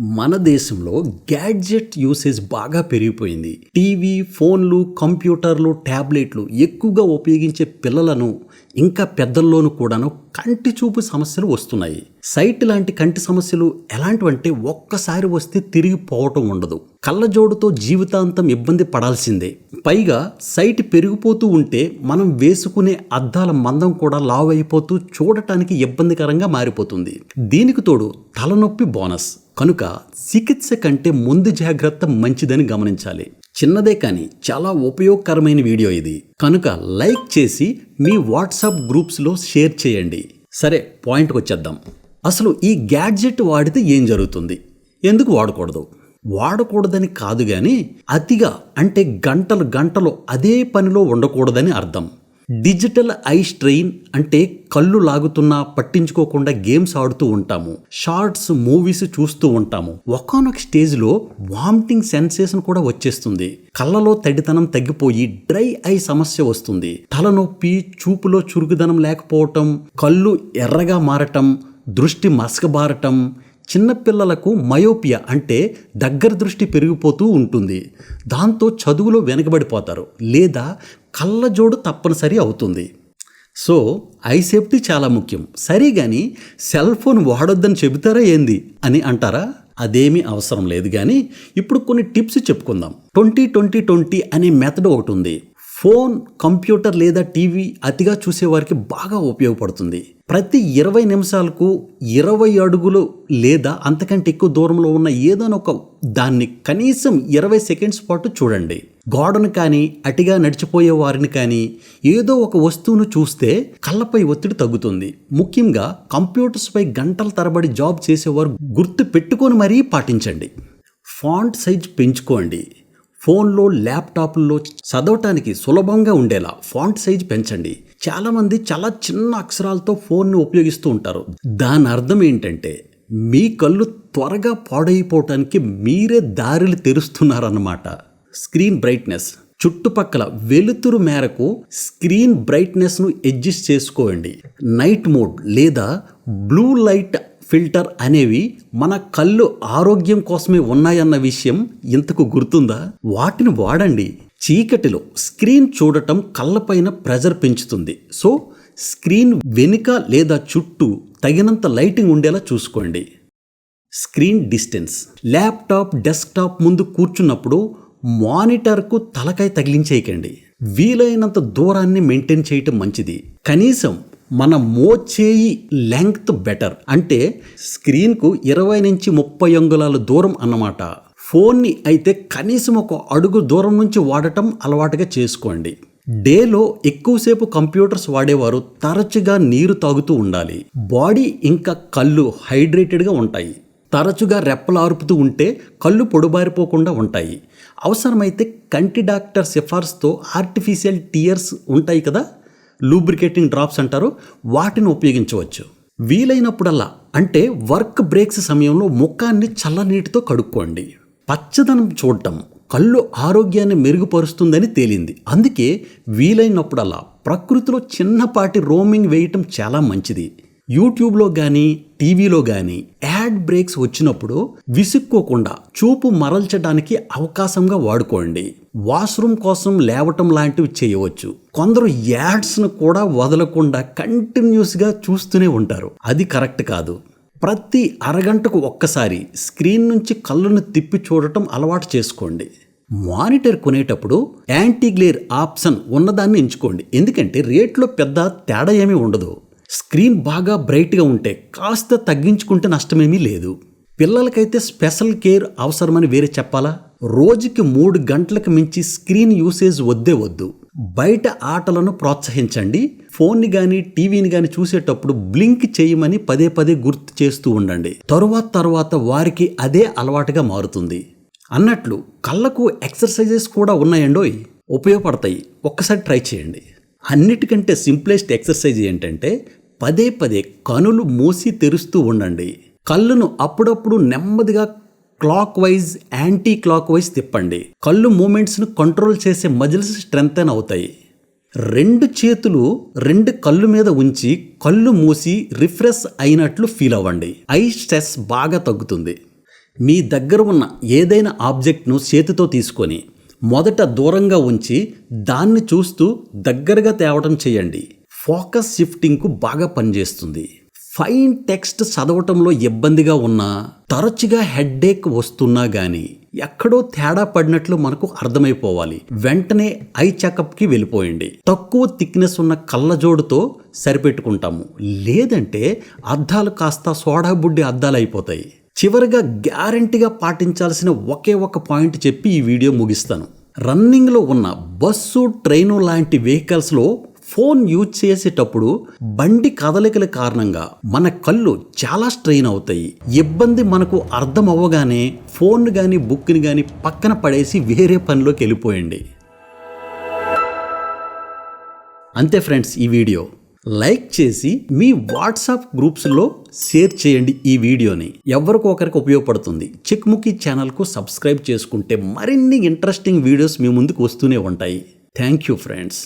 మన దేశంలో gadget usage బాగా పెరిగిపోయింది. టీవీ ఫోన్లు కంప్యూటర్లు ట్యాబ్లెట్లు ఎక్కువగా ఉపయోగించే పిల్లలను ఇంకా పెద్దల్లోనూ కూడాను కంటి చూపు సమస్యలు వస్తున్నాయి. సైట్ లాంటి కంటి సమస్యలు ఎలాంటివంటే ఒక్కసారి వస్తే తిరిగి పోవటం ఉండదు. కళ్ళజోడుతో జీవితాంతం ఇబ్బంది పడాల్సిందే. పైగా సైట్ పెరిగిపోతూ ఉంటే మనం వేసుకునే అద్దాల మందం కూడా లావ్ అయిపోతూ చూడటానికి ఇబ్బందికరంగా మారిపోతుంది. దీనికి తోడు తలనొప్పి బోనస్. కనుక చికిత్స కంటే ముందు జాగ్రత్త మంచిదని గమనించాలి. చిన్నదే కానీ చాలా ఉపయోగకరమైన వీడియో ఇది. కనుక లైక్ చేసి మీ వాట్సాప్ గ్రూప్స్లో షేర్ చేయండి. సరే పాయింట్కి వచ్చేద్దాం. అసలు ఈ గ్యాడ్జెట్ వాడితే ఏం జరుగుతుంది? ఎందుకు వాడకూడదు? వాడకూడదని కాదు కానీ అతిగా అంటే గంటలు గంటలు అదే పనిలో ఉండకూడదని అర్థం. డిజిటల్ ఐ స్ట్రెయిన్ అంటే కళ్ళు లాగుతున్నా పట్టించుకోకుండా గేమ్స్ ఆడుతూ ఉంటాము. షార్ట్స్ మూవీస్ చూస్తూ ఉంటాము. ఒకనొక స్టేజ్లో వామిటింగ్ సెన్సేషన్ కూడా వచ్చేస్తుంది. కళ్ళలో తడితనం తగ్గిపోయి డ్రై ఐ సమస్య వస్తుంది. తలనొప్పి చూపులో చురుకుదనం లేకపోవటం కళ్ళు ఎర్రగా మారటం దృష్టి మసకబారటం చిన్నపిల్లలకు మయోపియా అంటే దగ్గర దృష్టి పెరిగిపోతూ ఉంటుంది. దాంతో చదువులో వెనకబడిపోతారు లేదా కళ్ళజోడు తప్పనిసరి అవుతుంది. సో ఐ సేఫ్టీ చాలా ముఖ్యం. సరే కానీ సెల్ ఫోన్ వాడొద్దని చెబుతారా ఏంది? అని అంటారా? అదేమీ అవసరం లేదు కానీ ఇప్పుడు కొన్ని టిప్స్ చెప్పుకుందాం. ట్వంటీ ట్వంటీ ట్వంటీ అనే మెథడ్ ఒకటి ఉంది. ఫోన్ కంప్యూటర్ లేదా టీవీ అతిగా చూసేవారికి బాగా ఉపయోగపడుతుంది. ప్రతి ఇరవై నిమిషాలకు ఇరవై అడుగులు లేదా అంతకంటే ఎక్కువ దూరంలో ఉన్న ఏదైనా ఒక దాన్ని కనీసం ఇరవై సెకండ్స్ పాటు చూడండి. గోడను కానీ అటిగా నడిచిపోయే వారిని కానీ ఏదో ఒక వస్తువును చూస్తే కళ్ళపై ఒత్తిడి తగ్గుతుంది. ముఖ్యంగా కంప్యూటర్స్పై గంటల తరబడి జాబ్ చేసేవారు గుర్తు పెట్టుకొని మరీ పాటించండి. ఫాంట్ సైజ్ పెంచుకోండి. ఫోన్లో ల్యాప్టాప్లో చదవటానికి సులభంగా ఉండేలా ఫాంట్ సైజ్ పెంచండి. చాలామంది చాలా చిన్న అక్షరాలతో ఫోన్ని ఉపయోగిస్తూ ఉంటారు. దాని అర్థం ఏంటంటే మీ కళ్ళు త్వరగా పాడైపోవటానికి మీరే దారులు తెరుస్తున్నారన్నమాట. Screen brightness. చుట్టుపక్కల వెలుతురు మేరకు స్క్రీన్ బ్రైట్నెస్ను అడ్జస్ట్ చేసుకోండి. నైట్ మోడ్ లేదా బ్లూ లైట్ ఫిల్టర్ అనేవి మన కళ్ళు ఆరోగ్యం కోసమే ఉన్నాయన్న విషయం ఇంతకు గుర్తుందా? వాటిని వాడండి. చీకటిలో స్క్రీన్ చూడటం కళ్ళపైన ప్రెజర్ పెంచుతుంది. సో స్క్రీన్ వెనుక లేదా చుట్టూ తగినంత లైటింగ్ ఉండేలా చూసుకోండి. Screen distance. ల్యాప్టాప్ డెస్క్టాప్ ముందు కూర్చున్నప్పుడు మానిటర్కు తలకాయ తగిలించేయకండి. వీలైనంత దూరాన్ని మెయింటైన్ చేయటం మంచిది. కనీసం మన మోచేయి లెంగ్త్ బెటర్. అంటే స్క్రీన్కు ఇరవై నుంచి ముప్పై అంగుళాల దూరం అన్నమాట. ఫోన్ని అయితే కనీసం ఒక అడుగు దూరం నుంచి వాడటం అలవాటుగా చేసుకోండి. డేలో ఎక్కువసేపు కంప్యూటర్స్ వాడేవారు తరచుగా నీరు తాగుతూ ఉండాలి. బాడీ ఇంకా కళ్ళు హైడ్రేటెడ్గా ఉంటాయి. తరచుగా రెప్పలు ఆరుపుతూ ఉంటే కళ్ళు పొడుబారిపోకుండా ఉంటాయి. అవసరమైతే కంటి డాక్టర్ సిఫార్సుతో ఆర్టిఫిషియల్ టీయర్స్ ఉంటాయి కదా? లూబ్రికేటింగ్ డ్రాప్స్ అంటారు వాటిని ఉపయోగించవచ్చు. వీలైనప్పుడల్లా అంటే వర్క్ బ్రేక్స్ సమయంలో ముఖాన్ని చల్లనీటితో కడుక్కోండి. పచ్చదనం చూడటం కళ్ళు ఆరోగ్యాన్ని మెరుగుపరుస్తుందని తేలింది. అందుకే వీలైనప్పుడల్లా ప్రకృతిలో చిన్నపాటి రోమింగ్ వేయటం చాలా మంచిది. యూట్యూబ్లో కానీ టీవీలో కానీ యాడ్ బ్రేక్స్ వచ్చినప్పుడు విసుక్కోకుండా చూపు మరల్చడానికి అవకాశంగా వాడుకోండి. వాష్రూమ్ కోసం లేవటం లాంటివి చేయవచ్చు. కొందరు యాడ్స్ను కూడా వదలకుండా కంటిన్యూస్గా చూస్తూనే ఉంటారు. అది కరెక్ట్ కాదు. ప్రతి అరగంటకు ఒక్కసారి స్క్రీన్ నుంచి కళ్ళను తిప్పి చూడటం అలవాటు చేసుకోండి. మానిటర్ కొనేటప్పుడు యాంటీ గ్లేర్ ఆప్షన్ ఉన్నదాన్ని ఎంచుకోండి. ఎందుకంటే రేట్లో పెద్ద తేడా ఏమీ ఉండదు. స్క్రీన్ బాగా బ్రైట్గా ఉంటే కాస్త తగ్గించుకుంటే నష్టమేమీ లేదు. పిల్లలకైతే స్పెషల్ కేర్ అవసరమని వేరే చెప్పాలా? రోజుకి మూడు గంటలకు మించి స్క్రీన్ యూసేజ్ వద్దే వద్దు. బయట ఆటలను ప్రోత్సహించండి. ఫోన్ని కానీ టీవీని కానీ చూసేటప్పుడు బ్లింక్ చేయమని పదే పదే గుర్తు చేస్తూ ఉండండి. తరువాత తర్వాత వారికి అదే అలవాటుగా మారుతుంది. అన్నట్లు కళ్ళకు ఎక్సర్సైజెస్ కూడా ఉన్నాయండోయ్? ఉపయోగపడతాయి. ఒక్కసారి ట్రై చేయండి. అన్నిటికంటే సింప్లెస్ట్ ఎక్సర్సైజ్ ఏంటంటే పదే పదే కనులు మూసి తెరుస్తూ ఉండండి. కళ్ళును అప్పుడప్పుడు నెమ్మదిగా clockwise anticlockwise తిప్పండి. కళ్ళు మూమెంట్స్ను కంట్రోల్ చేసే మజిల్స్ స్ట్రెంగ్తన్ అవుతాయి. రెండు చేతులు రెండు కళ్ళు మీద ఉంచి కళ్ళు మూసి రిఫ్రెష్ అయినట్లు ఫీల్ అవ్వండి. ఐ స్ట్రెస్ బాగా తగ్గుతుంది. మీ దగ్గర ఉన్న ఏదైనా ఆబ్జెక్ట్ను చేతితో తీసుకొని మొదట దూరంగా ఉంచి దాన్ని చూస్తూ దగ్గరగా తేవడం చేయండి. ఫోకస్ షిఫ్టింగ్కు బాగా పనిచేస్తుంది. ఫైన్ టెక్స్ట్ చదవటంలో ఇబ్బందిగా ఉన్నా తరచుగా హెడ్ఏక్ వస్తున్నా కానీ ఎక్కడో తేడా పడినట్లు మనకు అర్థమైపోవాలి. వెంటనే ఐ చెకప్కి వెళ్ళిపోయండి. తక్కువ థిక్నెస్ ఉన్న కళ్ళజోడుతో సరిపెట్టుకుంటాము. లేదంటే అద్దాలు కాస్త సోడా బుడ్డి అద్దాలు అయిపోతాయి. చివరిగా గ్యారంటీగా పాటించాల్సిన ఒకే ఒక పాయింట్ చెప్పి ఈ వీడియో ముగిస్తాను. రన్నింగ్లో ఉన్న బస్సు ట్రైను లాంటి వెహికల్స్లో ఫోన్ యూజ్ చేసేటప్పుడు బండి కదలికల కారణంగా మన కళ్ళు చాలా స్ట్రెయిన్ అవుతాయి. ఇబ్బంది మనకు అర్థం అవ్వగానే ఫోన్ కానీ బుక్ని కానీ పక్కన పడేసి వేరే పనిలోకి వెళ్ళిపోయండి. అంతే ఫ్రెండ్స్ ఈ వీడియో. లైక్ చేసి మీ వాట్సాప్ గ్రూప్స్లో షేర్ చేయండి ఈ వీడియోని. ఎవరికో ఒకరికి ఉపయోగపడుతుంది. చిక్ముకి ఛానల్కు సబ్స్క్రైబ్ చేసుకుంటే మరిన్ని ఇంట్రెస్టింగ్ వీడియోస్ మీ ముందుకు వస్తూనే ఉంటాయి. Thank you friends.